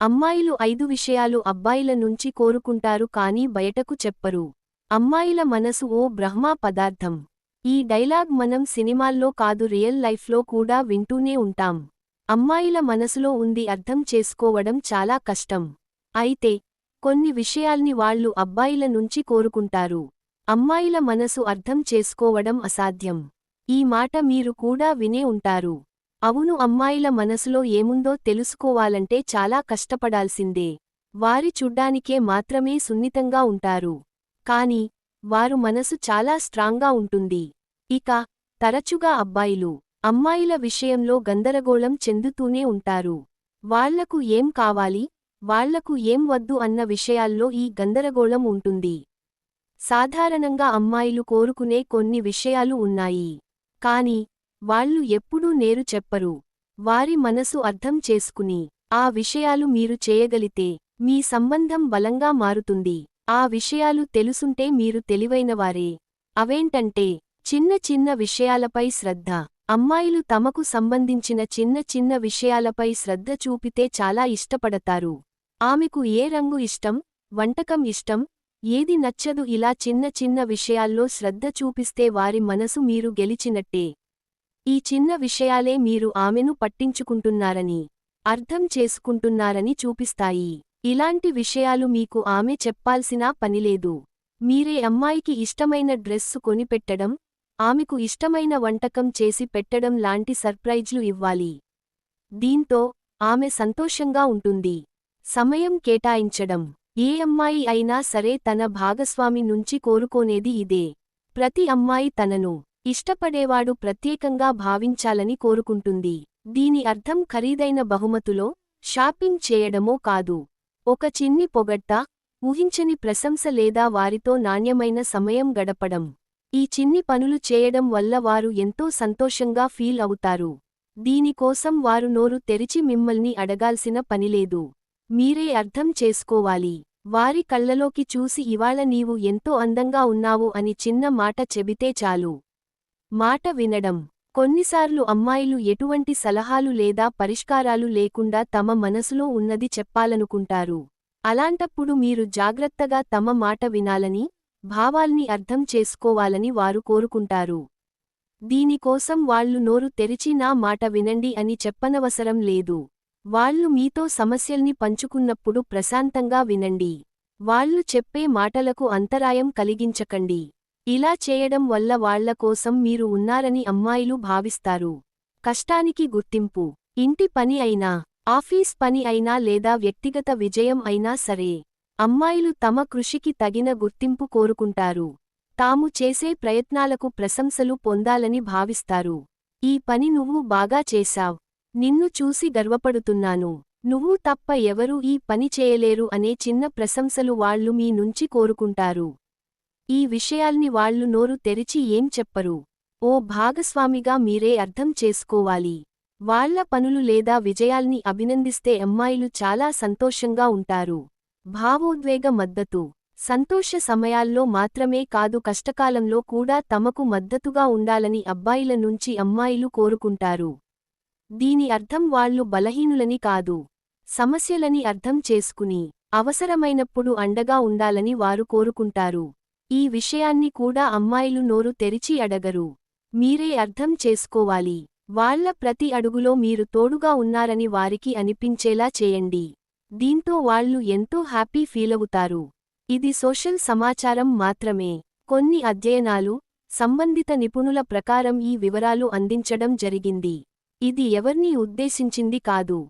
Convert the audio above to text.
అమ్మాయిలు ఐదు విషయాలు అబ్బాయిల నుంచి కోరుకుంటారు కానీ బయటకు చెప్పరు. అమ్మాయిల మనసు ఓ బ్రహ్మా పదార్థం. ఈ డైలాగ్ మనం సినిమాల్లో కాదు రియల్ లైఫ్లో కూడా వింటూనే ఉంటాం. అమ్మాయిల మనసులో ఉంది అర్థం చేసుకోవడం చాలా కష్టం. అయితే కొన్ని విషయాల్ని వాళ్ళు అబ్బాయిల నుంచి కోరుకుంటారు. అమ్మాయిల మనసు అర్థం చేసుకోవడం అసాధ్యం. ఈ మాట మీరు కూడా వినే ఉంటారు. అవును అమ్మాయిల మనసులో ఏముందో తెలుసుకోవాలంటే చాలా కష్టపడాల్సిందే. వారి చూడ్డానికే మాత్రమే సున్నితంగా ఉంటారు. కాని వారు మనసు చాలా స్ట్రాంగ్గా ఉంటుంది. ఇక తరచుగా అబ్బాయిలు అమ్మాయిల విషయంలో గందరగోళం చెందుతూనే ఉంటారు. వాళ్ళకు ఏం కావాలి వాళ్ళకు ఏం వద్దు అన్న విషయాల్లో ఈ గందరగోళం ఉంటుంది. సాధారణంగా అమ్మాయిలు కోరుకునే కొన్ని విషయాలు ఉన్నాయి. కాని వాళ్ళు ఎప్పుడూ నేరు చెప్పరు. వారి మనసు అర్థం చేసుకుని ఆ విషయాలు మీరు చేయగలితే మీ సంబంధం బలంగా మారుతుంది. ఆ విషయాలు తెలుసుంటే మీరు తెలివైనవారే. అవేంటంటే చిన్న చిన్న విషయాలపై శ్రద్ధ. అమ్మాయిలు తమకు సంబంధించిన చిన్న చిన్న విషయాలపై శ్రద్ధ చూపితే చాలా ఇష్టపడతారు. ఆమెకు ఏ రంగు ఇష్టం వంటకం ఇష్టం ఏది నచ్చదు ఇలా చిన్న చిన్న విషయాల్లో శ్రద్ధ చూపిస్తే వారి మనసు మీరు గెలిచినట్టే. ఈ చిన్న విషయాలే మీరు ఆమెను పట్టించుకుంటున్నారని అర్థం చేసుకుంటున్నారని చూపిస్తాయి. ఇలాంటి విషయాలు మీకు ఆమె చెప్పాల్సినా పనిలేదు మీరే అమ్మాయికి ఇష్టమైన డ్రెస్సు కొనిపెట్టడం ఆమెకు ఇష్టమైన వంటకం చేసి పెట్టడం లాంటి సర్ప్రైజ్లు ఇవ్వాలి. దీంతో ఆమె సంతోషంగా ఉంటుంది. సమయం కేటాయించడం. ఏ అమ్మాయి అయినా సరే తన భాగస్వామి నుంచి కోరుకోనేది ఇదే. ప్రతి అమ్మాయి తనను ఇష్టపడేవాడు ప్రత్యేకంగా భావించాలని కోరుకుంటుంది. దీని అర్థం ఖరీదైన బహుమతులో షాపింగ్ చేయడమో కాదు. ఒక చిన్ని పొగట్ట ఊహించని ప్రశంస లేదా వారితో నాణ్యమైన సమయం గడపడం. ఈ చిన్ని పనులు చేయడం వల్ల వారు ఎంతో సంతోషంగా ఫీల్ అవుతారు. దీనికోసం వారు నోరు తెరిచి మిమ్మల్ని అడగాల్సిన పనిలేదు మీరే అర్థం చేసుకోవాలి. వారి కళ్ళలోకి చూసి ఇవాళ నీవు ఎంతో అందంగా ఉన్నావు అని చిన్న మాట చెబితే చాలు. మాట వినడం. కొన్నిసార్లు అమ్మాయిలు ఎటువంటి సలహాలు లేదా పరిష్కారాలు లేకుండా తమ మనసులో ఉన్నది చెప్పాలనుకుంటారు. అలాంటప్పుడు మీరు జాగ్రత్తగా తమ మాట వినాలని భావాల్ని అర్థం చేసుకోవాలని వారు కోరుకుంటారు. దీనికోసం వాళ్ళు నోరు తెరిచి నా మాట వినండి అని చెప్పనవసరం లేదు. వాళ్ళు మీతో సమస్యల్ని పంచుకున్నప్పుడు ప్రశాంతంగా వినండి. వాళ్ళు చెప్పే మాటలకు అంతరాయం కలిగించకండి. ఇలా చేయడం వల్ల వాళ్ళ కోసం మీరు ఉన్నారని అమ్మాయిలు భావిస్తారు. కష్టానికి గుర్తింపు. ఇంటి పని అయినా ఆఫీస్ పని అయినా లేదా వ్యక్తిగత విజయం అయినా సరే అమ్మాయిలు తమ కృషికి తగిన గుర్తింపు కోరుకుంటారు. తాము చేసే ప్రయత్నాలకు ప్రశంసలు పొందాలని భావిస్తారు. ఈ పని నువ్వు బాగా చేశావ్. నిన్ను చూసి గర్వపడుతున్నాను. నువ్వు తప్ప ఎవరూ ఈ పని చేయలేరు అనే చిన్న ప్రశంసలు వాళ్ళు మీ నుంచి కోరుకుంటారు. ఈ విషయాల్ని వాళ్ళు నోరు తెరిచి ఏం చెప్పరు. ఓ భాగస్వామిగా మీరే అర్థం చేసుకోవాలి. వాళ్ళ పనులు లేదా విజయాల్ని అభినందిస్తే అమ్మాయిలు చాలా సంతోషంగా ఉంటారు. భావోద్వేగ మద్దతు. సంతోష సమయాల్లో మాత్రమే కాదు కష్టకాలంలో కూడా తమకు మద్దతుగా ఉండాలని అబ్బాయిల నుంచి అమ్మాయిలు కోరుకుంటారు. దీని అర్థం వాళ్ళు బలహీనులని కాదు. సమస్యలని అర్థం చేసుకుని అవసరమైనప్పుడు అండగా ఉండాలని వారు కోరుకుంటారు. ఈ విషయాన్ని కూడా అమ్మాయిలు నోరు తెరిచి అడగరు. మీరే అర్థం చేసుకోవాలి. వాళ్ళ ప్రతి అడుగులో మీరు తోడుగా ఉన్నారని వారికి అనిపించేలా చేయండి. దీంతో వాళ్ళు ఎంతో హ్యాపీ ఫీలవుతారు ఇది సోషల్ సమాచారం మాత్రమే. కొన్ని అధ్యయనాలు సంబంధిత నిపుణుల ప్రకారం ఈ వివరాలు అందించడం జరిగింది. ఇది ఎవర్నీ ఉద్దేశించింది కాదు.